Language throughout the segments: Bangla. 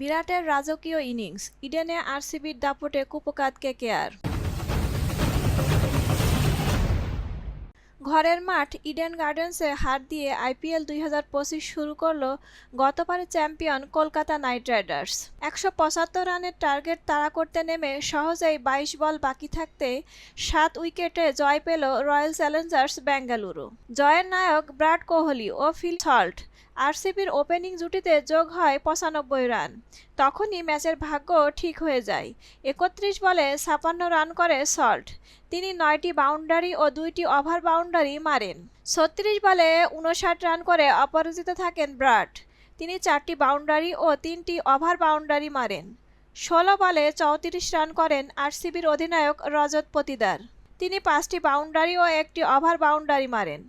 বিরাটের রাজকীয় ইনিংস, ইডেনে আরসিবির দাপটে কুপকাত কেকেআর। ঘরের মাঠ, ইডেন গার্ডেন্সে হার দিয়ে আইপিএল দুই হাজার পঁচিশ শুরু করল গতবারে চ্যাম্পিয়ন কলকাতা নাইট রাইডার্স। একশো পঁচাত্তর রানের টার্গেট তাড়া করতে নেমে সহজেই বাইশ বল বাকি থাকতে সাত উইকেটে জয় পেল রয়্যাল চ্যালেঞ্জার্স বেঙ্গালুরু। জয়ের নায়ক বিরাট কোহলি ও ফিল সল্ট আরসিবির ওপেনিং জুটিতে যোগ হয় পঁচানব্বই রান। তখনই ম্যাচের ভাগ্য ঠিক হয়ে যায়। একত্রিশ বলে ছাপান্ন রান করে সল্ট। তিনি নয়টি বাউন্ডারি ও দুইটি ওভার বাউন্ডারি মারেন। ছত্রিশ বলে উনষাট রান করে অপরাজিত থাকেন ব্রাট। তিনি চারটি বাউন্ডারি ও তিনটি ওভার বাউন্ডারি মারেন। ষোলো বলে চৌত্রিশ রান করেন আরসিবির অধিনায়ক রজত পতিদার। তিনি পাঁচটি বাউন্ডারি ও একটি ওভার বাউন্ডারি মারেন।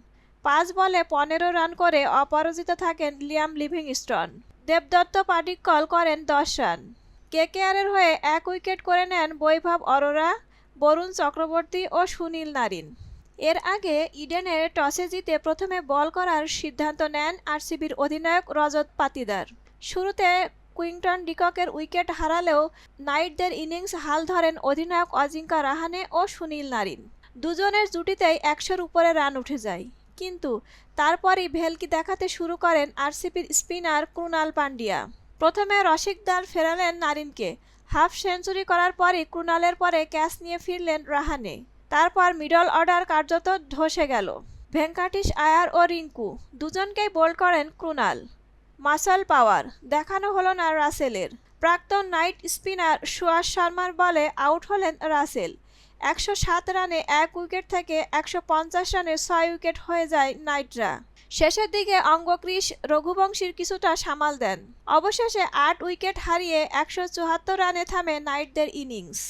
পাঁচ বলে পনেরো রান করে অপরাজিত থাকেন লিয়াম লিভিংস্টন। দেবদত্ত পাডিক্কল করেন দশ রান। কেকেআরের হয়ে এক উইকেট করে নেন বৈভব অরোরা, বরুণ চক্রবর্তী ও সুনীল নারিন। এর আগে ইডেনের টসে জিতে প্রথমে বল করার সিদ্ধান্ত নেন আরসিবির অধিনায়ক রজত পাতিদার। শুরুতে কুইন্টন ডিককের উইকেট হারালেও নাইটদের ইনিংস হাল ধরেন অধিনায়ক অজিঙ্কা রাহানে ও সুনীল নারিন। দুজনের জুটিতেই একশোর উপরে রান উঠে যায়। কিন্তু তারপরই ভেলকি দেখাতে শুরু করেন আরসিবির স্পিনার ক্রুনাল পান্ডিয়া প্রথমে রশিকদার ফেরালেন নারিনকে। হাফ সেঞ্চুরি করার পরই ক্রুনালের পরে ক্যাচ নিয়ে ফিরলেন রাহানে। তারপর মিডল অর্ডার কার্যত ধসে গেল। ভেঙ্কাটিস আয়ার ও রিঙ্কু দুজনকেই বোল্ড করেন ক্রুনাল মাসাল পাওয়ার, দেখানো হলো না রাসেলের। প্রাক্তন নাইট স্পিনার সুয়াস শর্মার বলে আউট হলেন রাসেল। একশো সাত রানে এক উইকেট থেকে একশো পঞ্চাশ রানে ছয় উইকেট হয়ে যায় নাইটরা। শেষের দিকে অঙ্গক্রিস রঘুবংশীর কিছুটা সামাল দেন। অবশেষে আট উইকেট হারিয়ে একশো চুয়াত্তর রানে থামে নাইটদের ইনিংস।